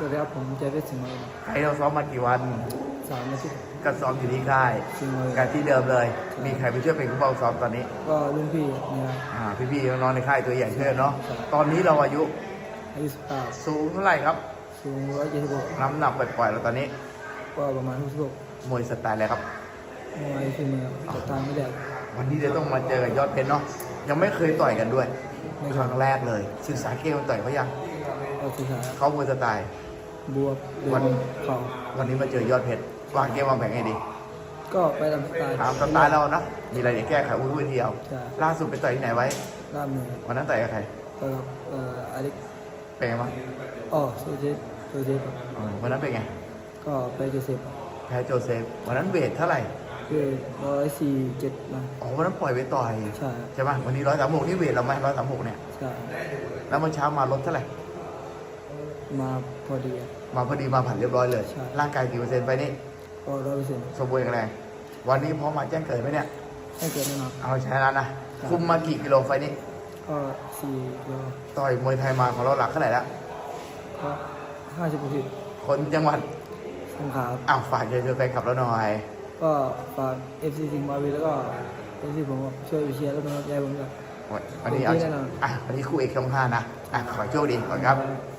สวัสดีครับผมเจฟเฟสสิงห์มาใครเราซ้อมมากี่วันสามอาทิตย์ก็ซ้อมอยู่ที่ค่ายสิงห์มาการที่เดิมเลย มีใครไปช่วยเป็นผู้เฝ้าซ้อมตอนนี้ก็รุ่นพี่เนี่ยอ่าพี่ๆน้องๆในค่ายตัวใหญ่ช่วยเนาะตอนนี้เราอายุอายุสิบเก้าสูงเท่าไหร่ครับ สูงร้อยเจ็ดสิบหกน้ำหนักปล่อยๆเราตอนนี้ ก็ประมาณหกสิบหกมวยสไตล์อะไรครับมวยฝีมือจัดทางไม่ได้วันนี้เดี๋ยวต้องมาเจอกับยอดเพชรเนาะยังไม่เคยต่อยกันด้วยในคครั้รั้งงแรกเลยศึกษาเกมมันต่อยเขายังก็ศึกษาเขามวยสไตล์ บวกเดิวันนเข่าวันนี้มาเจอยอดเพชรวางเกมวางแผนไงดี ก็ไปตามสไตล์ตามสไตล์เรานะมีอะไรเดี๋ยวแก้ไขอุ้ยๆเดียวใช่ล่าสุดไปต่อยที่ไหนไว้ล่ามเนื้อวันนั้นต่อยกับใครก็รับเอ่ออเล็กเป็นไงบ้างอ๋อโซเจสโซเจสครับอืมวันนั้นเป็นไงก็ไปโจเซฟแพ้โจเซฟวันนั้นเวทเท่าไหร่คือร้อยสี่เจ็ดมาอ๋อวันนั้นปล่อยไปต่อยใช่ใช่ไหมวันนี้ร้อยสามหกนี่เวทเราไหมร้อยสามหกเนี่ยใช่แล้วเมื่อเช้ามาลดเท่าไหร่ มาพอดีครับมาพอดีมาผ่านเรียบร้อยเลย ใช่ ร่างกายกี่เปอร์เซ็นต์ไปนี่ก็ร้อยเปอร์เซ็นต์สมบูรณ์แข็งแรงวันนี้พร้อมมาแจ้งเกิดไหมเนี่ย ให้เกิดแน่นอน เอาใช้แล้วนะ ครับ คุมมากี่กิโลไฟนี้ ก็สี่กิโลต่อยมวยไทยมาของเราหลักเท่าไหร่แล้วก็ห้าสิบเปอร์เซ็นต์คนจังหวัดสงขลาครับอ้าวฝากเจอเจอแฟนคลับแล้วหน่อย ก็ฝากเอฟซีสิงห์มาวีแล้วก็เอฟซีผมครับช่วยไปเชียร์แล้วเป็นกำลังใจให้ผมด้วย วันนี้เอาขอบคุณแน่นอน อะวันนี้คู่เอกช่องห้านะ อะ ขอโชคดีก่อนครับครับ